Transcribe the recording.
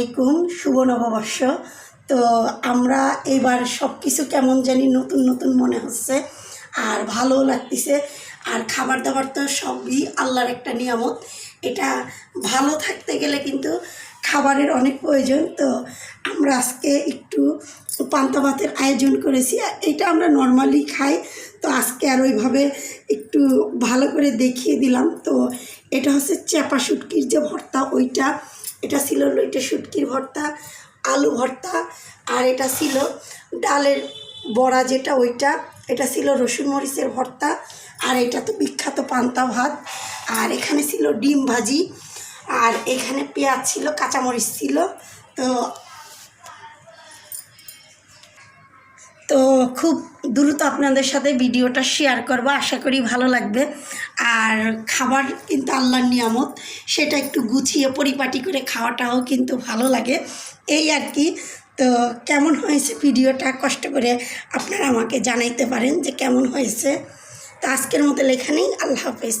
আলাইকুম, শুভ নববর্ষ। তো আমরা এবার সব কিছু কেমন জানি নতুন নতুন মনে হচ্ছে, আর ভালোও লাগতেছে। আর খাবার দাবার তো সবই আল্লাহর একটা নিয়ামত। এটা ভালো থাকতে গেলে কিন্তু খাবারের অনেক প্রয়োজন। তো আমরা আজকে একটু পান্তা ভাতের আয়োজন করেছি এটা আমরা নর্মালি খাই। তো আজকে আর ওইভাবে একটু ভালো করে দেখিয়ে দিলাম। তো এটা হচ্ছে চেপা শুটকির যে ভর্তা, ওইটা এটা ছিল লইটা শুটকির ভর্তা, আলু ভর্তা, আর এটা ছিল ডালের বড়া যেটা ওইটা। এটা ছিল রসুন মরিচের ভর্তা, আর এটা তো বিখ্যাত পান্তা ভাত। আর এখানে ছিল ডিম ভাজি, আর এখানে পেঁয়াজ ছিল, কাঁচামরিচ ছিল। তো তো খুব দ্রুত আপনাদের সাথে ভিডিওটা শেয়ার করব, আশা করি ভালো লাগবে। আর খাবার কিন্তু আল্লাহর নিয়ামত, সেটা একটু গুছিয়ে পরিপাটি করে খাওয়াটাও কিন্তু ভালো লাগে। এই আর কি, তো কেমন হয়েছে ভিডিওটা? কষ্ট করে আপনারা আমাকে জানাইতে পারেন যে কেমন হয়েছে। তো আজকের মতো লেখা নেই আল্লাহ হাফেজ।